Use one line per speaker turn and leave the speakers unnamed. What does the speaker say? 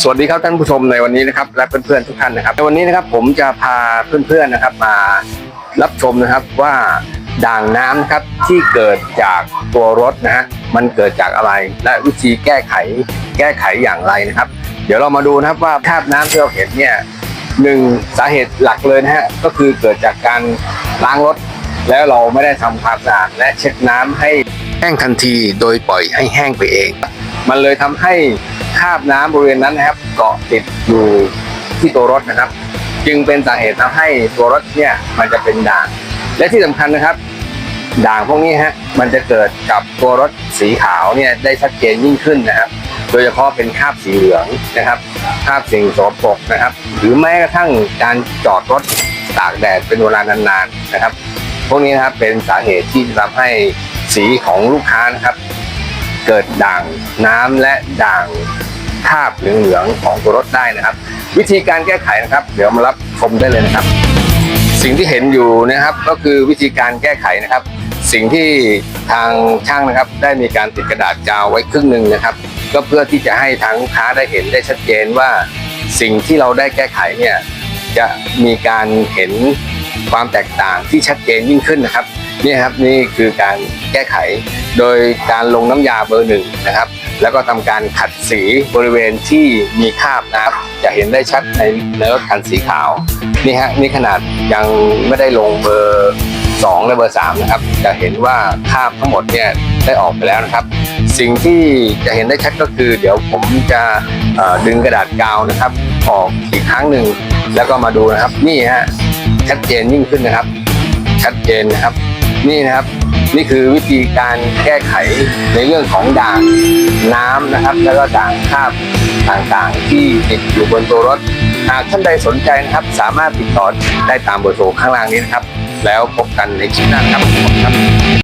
สวัสดีครับท่านผู้ชมในวันนี้นะครับและเพื่อนๆทุกท่านนะครับในวันนี้นะครับผมจะพาเพื่อนๆนะครับมารับชมนะครับว่าด่างน้ำนะครับที่เกิดจากตัวรถนะฮะมันเกิดจากอะไร และวิธีแก้ไขแก้ไขอย่างไรนะครับ เดี๋ยวเรามาดูนะครับว่าคราบน้ำที่เราเห็นเนี่ยหนึ่งสาเหตุหลักเลยนะฮะก็คือเกิดจากการล้างรถ แล้วเราไม่ได้ทำความสะอาดและเช็ดน้ำให้แห้งทันทีโดยปล่อยให้แห้งไปเอง มันเลยทำให้คราบน้ำบริเวณนั้นนะครับ เกาะติดอยู่ที่ตัวรถนะครับ จึงเป็นสาเหตุทำให้ตัวรถเนี่ยมันจะเป็นด่าง และที่สำคัญนะครับ ด่างพวกนี้ฮะมันจะเกิดกับตัวรถสีขาวเนี่ยได้ชัดเจนยิ่งขึ้นนะครับ โดยเฉพาะเป็นคราบสีเหลืองนะครับคราบสิ่งสโครกนะครับ หรือแม้กระทั่งการจอดรถตากแดดเป็นเวลานานๆนะครับ พวกนี้นะครับเป็นสาเหตุที่ทำให้สีของลูกค้านะครับ เกิดด่างน้ำและด่างคาบเหลืองๆของตัวรถได้นะครับ วิธีการแก้ไขนะครับ เดี๋ยวมารับชมได้เลยนะครับ สิ่งที่เห็นอยู่นะครับก็คือวิธีการแก้ไขนะครับ สิ่งที่ทางช่างนะครับ ได้มีการติดกระดาษกาวไว้ครึ่งหนึ่งนะครับ ก็เพื่อที่จะให้ทางลูกค้าได้เห็นได้ชัดเจนว่า สิ่งที่เราได้แก้ไขเนี่ยจะมีการเห็นความแตกต่างที่ชัดเจนยิ่งขึ้นนะครับ นี่ครับนี่คือการแก้ไขโดยการลงน้ำยาเบอร์หนึ่งนะครับ แล้วก็ทำการขัดสีบริเวณที่มีคราบนะครับจะเห็นได้ชัดในในรถคันสีขาวนี่ฮะนี่ขนาดยังไม่ได้ลงเบอร์2และเบอร์3นะครับจะเห็นว่าคราบทั้งหมดเนี่ยได้ออกไปแล้วนะครับ สิ่งที่จะเห็นได้ชัดก็คือ เดี๋ยวผมจะดึงกระดาษกาวนะครับ ออกอีกครั้งหนึ่งแล้วก็มาดูนะครับ นี่ฮะชัดเจนยิ่งขึ้นนะครับ ชัดเจนนะครับ นี่นะครับ นี่คือวิธีการแก้ไขในเรื่องของด่างน้ำนะครับ แล้วก็ด่างคราบต่างๆ ที่ติดอยู่บนตัวรถ หากท่านใดสนใจนะครับ สามารถติดต่อได้ตามเบอร์โทรข้างล่างนี้นะครับ แล้วพบกันในคลิปหน้าครับขอบคุณครับ